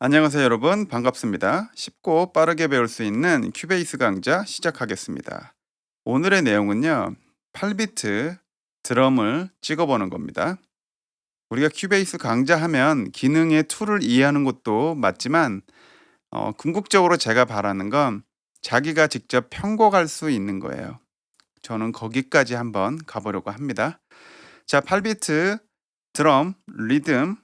안녕하세요 여러분 반갑습니다. 쉽고 빠르게 배울 수 있는 큐베이스 강좌 시작하겠습니다. 오늘의 내용은요 8비트 드럼을 찍어보는 겁니다. 우리가 큐베이스 강좌 하면 기능의 툴을 이해하는 것도 맞지만 어, 궁극적으로 제가 바라는 건 자기가 직접 편곡할 수 있는 거예요. 저는 거기까지 한번 가보려고 합니다. 자 8비트 드럼 리듬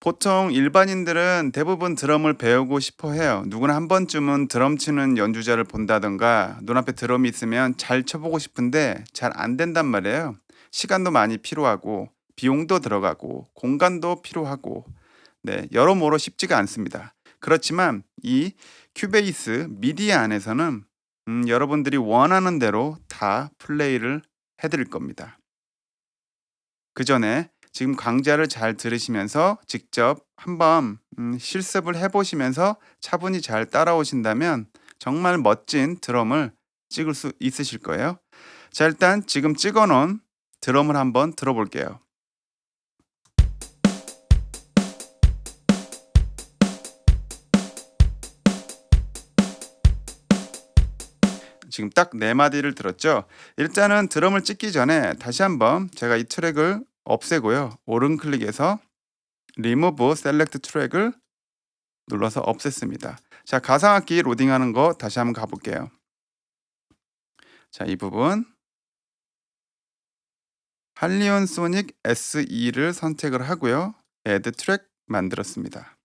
보통 일반인들은 대부분 드럼을 배우고 싶어 해요. 누구나 한 번쯤은 드럼 치는 연주자를 본다든가 눈앞에 드럼이 있으면 잘 쳐보고 싶은데 잘 안 된단 말이에요. 시간도 많이 필요하고 비용도 들어가고 공간도 필요하고 네, 여러모로 쉽지가 않습니다. 그렇지만 이 큐베이스 미디 안에서는 음, 여러분들이 원하는 대로 다 플레이를 해드릴 겁니다. 그 전에 지금 강좌를 잘 들으시면서 직접 한번 음, 실습을 해보시면서 차분히 잘 따라오신다면 정말 멋진 드럼을 찍을 수 있으실 거예요. 자, 일단 지금 찍어 놓은 드럼을 한번 들어볼게요. 지금 딱 네 마디를 들었죠. 일단은 드럼을 찍기 전에 다시 한번 제가 이 트랙을 없애고요. 오른 클릭해서 Remove Select 트랙을 눌러서 없앴습니다. 자, 가상악기 로딩하는 거 다시 한번 가볼게요. 자, 이 부분 할리온 소닉 SE를 선택을 하고요. Add 트랙 만들었습니다.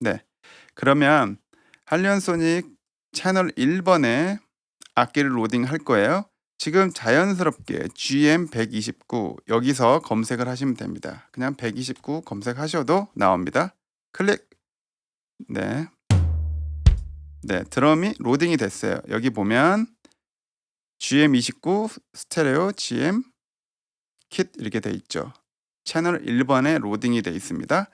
네, 그러면 할리온 소닉 채널 1번에 악기를 로딩 할 거예요. 지금 자연스럽게 GM129 여기서 검색을 하시면 됩니다. 그냥 129 검색하셔도 나옵니다. 클릭. 네. 네, 드럼이 로딩이 됐어요. 여기 보면 GM29 스테레오 GM 킷 이렇게 돼 있죠. 채널 1번에 로딩이 돼 있습니다.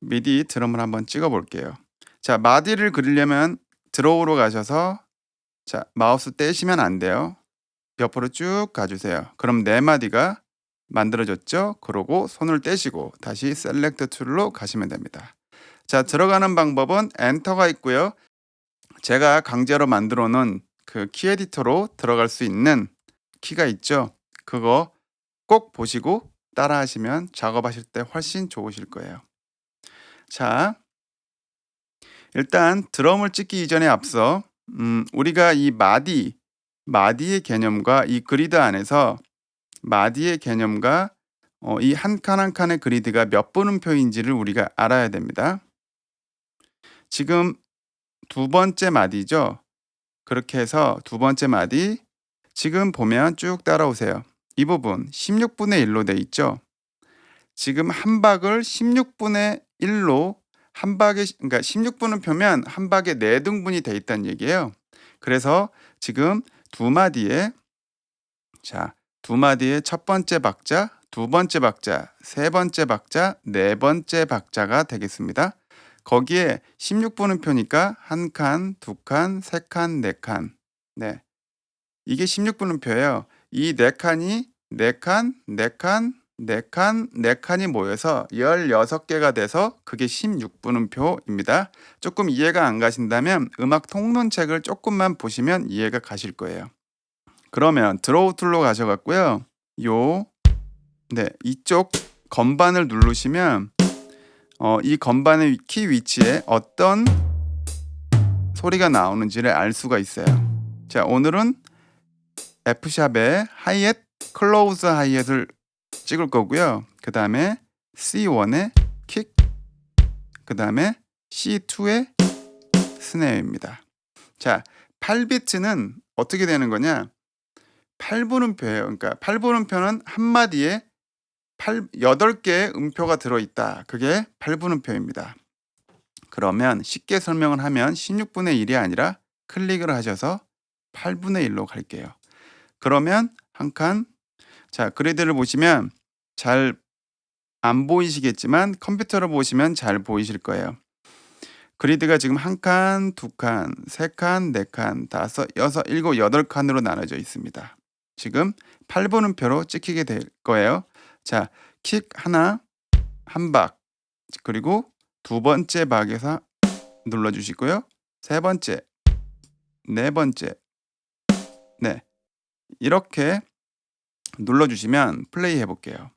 미디 드럼을 한번 찍어 볼게요. 자, 마디를 그리려면 드로우로 가셔서 자, 마우스 떼시면 안 돼요. 옆으로 쭉 가주세요. 그럼 네 마디가 만들어졌죠? 그러고 손을 떼시고 다시 셀렉트 툴로 가시면 됩니다. 자, 들어가는 방법은 엔터가 있고요. 제가 강제로 만들어 놓은 그 키 에디터로 들어갈 수 있는 키가 있죠. 그거 꼭 보시고 따라 하시면 작업하실 때 훨씬 좋으실 거예요. 자, 일단 드럼을 찍기 이전에 앞서 음, 우리가 이 마디 마디의 개념과 이 그리드 안에서 마디의 개념과 어, 이한 칸 한 칸의 그리드가 몇 분음표인지를 우리가 알아야 됩니다. 지금 두 번째 마디죠. 그렇게 해서 두 번째 마디 지금 보면 쭉 따라오세요. 이 부분 16분의 1로 돼 있죠. 지금 한 박을 16분의 1로 한 박에 그러니까 16분음표면 한 박에 4등분이 돼 있다는 얘기예요. 그래서 지금 두 마디에 자, 두 마디에 첫 번째 박자, 두 번째 박자, 세 번째 박자, 네 번째 박자가 되겠습니다. 거기에 16분음표니까 한 칸, 두 칸, 세 칸, 네 칸. 네. 이게 16분음표예요. 이 네 칸이 네 칸, 네 칸, 네 칸, 네 칸이 모여서 16개가 돼서 그게 16분음표입니다. 조금 이해가 안 가신다면 음악 통론책을 조금만 보시면 이해가 가실 거예요. 그러면 드로우 툴로 가셔갖고요. 요, 네, 이쪽 건반을 누르시면 어, 이 건반의 키 위치에 어떤 소리가 나오는지를 알 수가 있어요. 자, 오늘은 F샵의 하이햇, 클로우즈 하이햇을 찍을 거고요. 그 다음에 C1의 킥, 그 다음에 C2의 스네어입니다. 자, 8비트는 어떻게 되는 거냐? 8분음표예요. 그러니까 8분음표는 한 마디에 8, 8개의 음표가 들어있다. 그게 8분음표입니다. 그러면 쉽게 설명을 하면 16분의 1이 아니라 클릭을 하셔서 8분의 1로 갈게요. 그러면 한 칸, 자, 그리드를 보시면 잘 안 보이시겠지만 컴퓨터로 보시면 잘 보이실 거예요. 그리드가 지금 한 칸, 두 칸, 세 칸, 네 칸, 다섯, 여섯, 일곱, 여덟 칸으로 나눠져 있습니다. 지금 8분음표로 찍히게 될 거예요. 자, 킥 하나, 한 박, 그리고 두 번째 박에서 눌러 주시고요. 세 번째, 네 번째. 네. 이렇게 눌러 주시면 플레이 해 볼게요.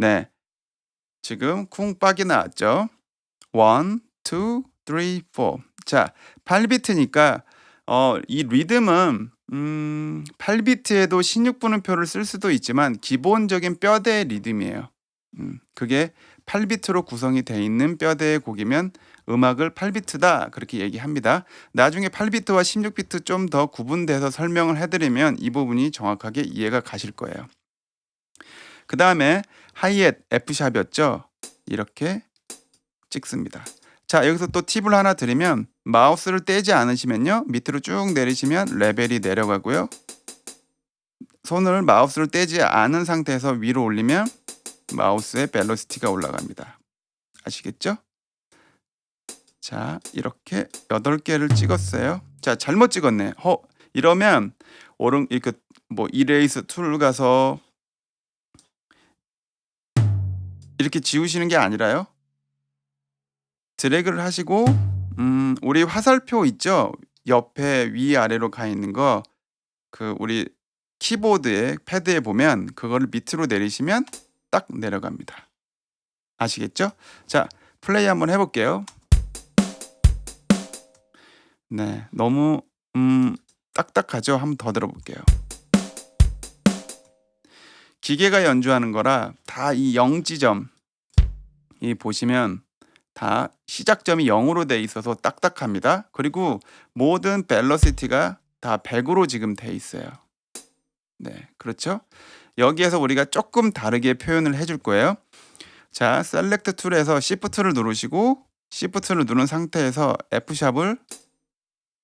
네. 지금 쿵빡이 나왔죠? 1 2 3 4. 자, 8비트니까 어 이 리듬은 음 8비트에도 16분음표를 쓸 수도 있지만 기본적인 뼈대의 리듬이에요. 음 그게 8비트로 구성이 돼 있는 뼈대의 곡이면 음악을 8비트다 그렇게 얘기합니다. 나중에 8비트와 16비트 좀 더 구분돼서 설명을 해 드리면 이 부분이 정확하게 이해가 가실 거예요. 그 다음에 하이햇 F샵이었죠? 이렇게 찍습니다. 자, 여기서 또 팁을 하나 드리면 마우스를 떼지 않으시면요. 밑으로 쭉 내리시면 레벨이 내려가고요. 손을 마우스를 떼지 않은 상태에서 위로 올리면 마우스의 벨로시티가 올라갑니다. 아시겠죠? 자, 이렇게 8개를 찍었어요. 자, 잘못 찍었네. 허, 이러면 오른 이렇게 뭐 이레이스 툴 가서 이렇게 지우시는 게 아니라요. 드래그를 하시고 음, 우리 화살표 있죠? 옆에 위아래로 가 있는 거 그 우리 키보드에 패드에 보면 그거를 밑으로 내리시면 딱 내려갑니다. 아시겠죠? 자, 플레이 한번 해 볼게요. 네, 너무 음 딱딱하죠? 한번 더 들어 볼게요. 기계가 연주하는 거라 다이 0지점 이 보시면 다 시작점이 0으로 돼 있어서 딱딱합니다. 그리고 모든 벨로시티가 다 100으로 지금 돼 있어요. 네, 그렇죠? 여기에서 우리가 조금 다르게 표현을 해줄 거예요. 자, 셀렉트 툴에서 Shift를 누르시고 Shift를 누른 상태에서 F샵을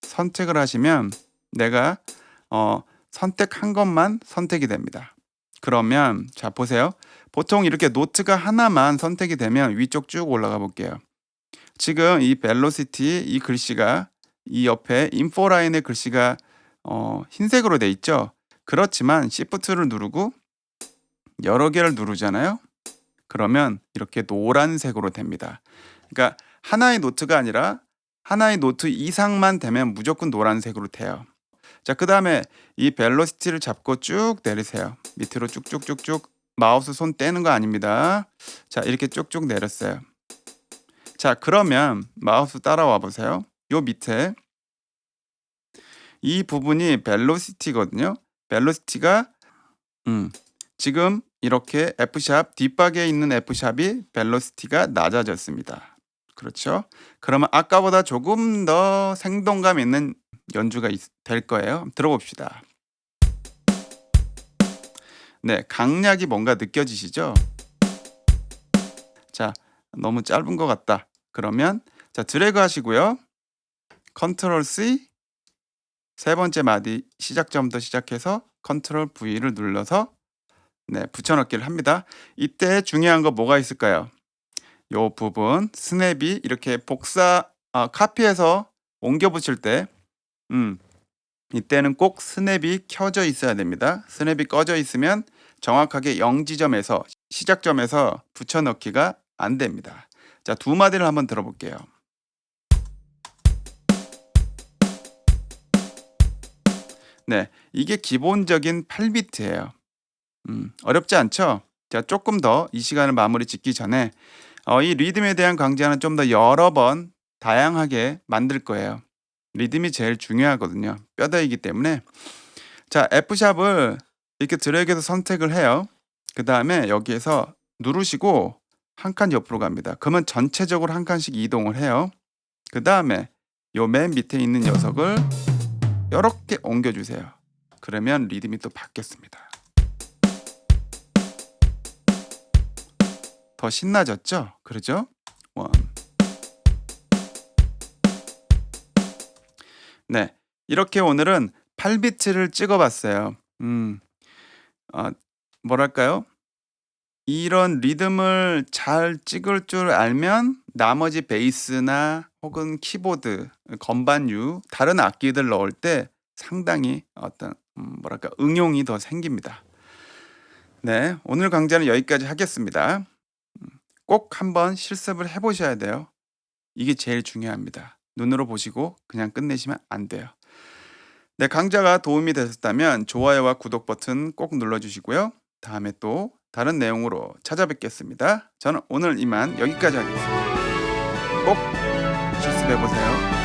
선택을 하시면 내가 어, 선택한 것만 선택이 됩니다. 그러면 자 보세요. 보통 이렇게 노트가 하나만 선택이 되면 위쪽 쭉 올라가 볼게요. 지금 이 벨로시티 이 글씨가 이 옆에 인포 라인의 글씨가 어, 흰색으로 돼 있죠. 그렇지만 Shift를 누르고 여러 개를 누르잖아요. 그러면 이렇게 노란색으로 됩니다. 그러니까 하나의 노트가 아니라 하나의 노트 이상만 되면 무조건 노란색으로 돼요. 자, 그 다음에 이 벨로시티를 잡고 쭉 내리세요. 밑으로 쭉쭉쭉쭉 마우스 손 떼는 거 아닙니다. 자, 이렇게 쭉쭉 내렸어요. 자, 그러면 마우스 따라와 보세요. 요 밑에 이 부분이 벨로시티거든요. 벨로시티가 음, 지금 이렇게 F샵 뒷박에 있는 F샵이 벨로시티가 낮아졌습니다. 그렇죠? 그러면 아까보다 조금 더 생동감 있는 연주가 있, 될 거예요. 들어봅시다. 네, 강약이 뭔가 느껴지시죠? 자, 너무 짧은 것 같다. 그러면 자 드래그 하시고요. 컨트롤 C 세 번째 마디 시작점부터 시작해서 컨트롤 V를 눌러서 네, 붙여넣기를 합니다. 이때 중요한 거 뭐가 있을까요? 요 부분 스냅이 이렇게 복사 아, 카피해서 옮겨 붙일 때 음, 이때는 꼭 스냅이 켜져 있어야 됩니다. 스냅이 꺼져 있으면 정확하게 0지점에서 시작점에서 붙여넣기가 안 됩니다. 자, 두 마디를 한번 들어볼게요. 네, 이게 기본적인 8비트예요. 음, 어렵지 않죠? 자, 조금 더 이 시간을 마무리 짓기 전에 어, 이 리듬에 대한 강좌는 좀 더 여러 번 다양하게 만들 거예요. 리듬이 제일 중요하거든요. 뼈대이기 때문에. 자, F샵을 이렇게 드래그해서 선택을 해요. 그 다음에 여기에서 누르시고 한 칸 옆으로 갑니다. 그러면 전체적으로 한 칸씩 이동을 해요. 그 다음에 요 맨 밑에 있는 녀석을 이렇게 옮겨주세요. 그러면 리듬이 또 바뀌었습니다. 더 신나졌죠? 그러죠? 원. 네. 이렇게 오늘은 8비트를 찍어봤어요. 음, 어, 뭐랄까요? 이런 리듬을 잘 찍을 줄 알면 나머지 베이스나 혹은 키보드, 건반류, 다른 악기들 넣을 때 상당히 어떤 음, 뭐랄까 응용이 더 생깁니다. 네, 오늘 강좌는 여기까지 하겠습니다. 꼭 한번 실습을 해 보셔야 돼요. 이게 제일 중요합니다. 눈으로 보시고 그냥 끝내시면 안 돼요. 네, 강좌가 도움이 되셨다면 좋아요와 구독 버튼 꼭 눌러 주시고요. 다음에 또 다른 내용으로 찾아뵙겠습니다. 저는 오늘 이만 여기까지 하겠습니다. 꼭 실습해 보세요.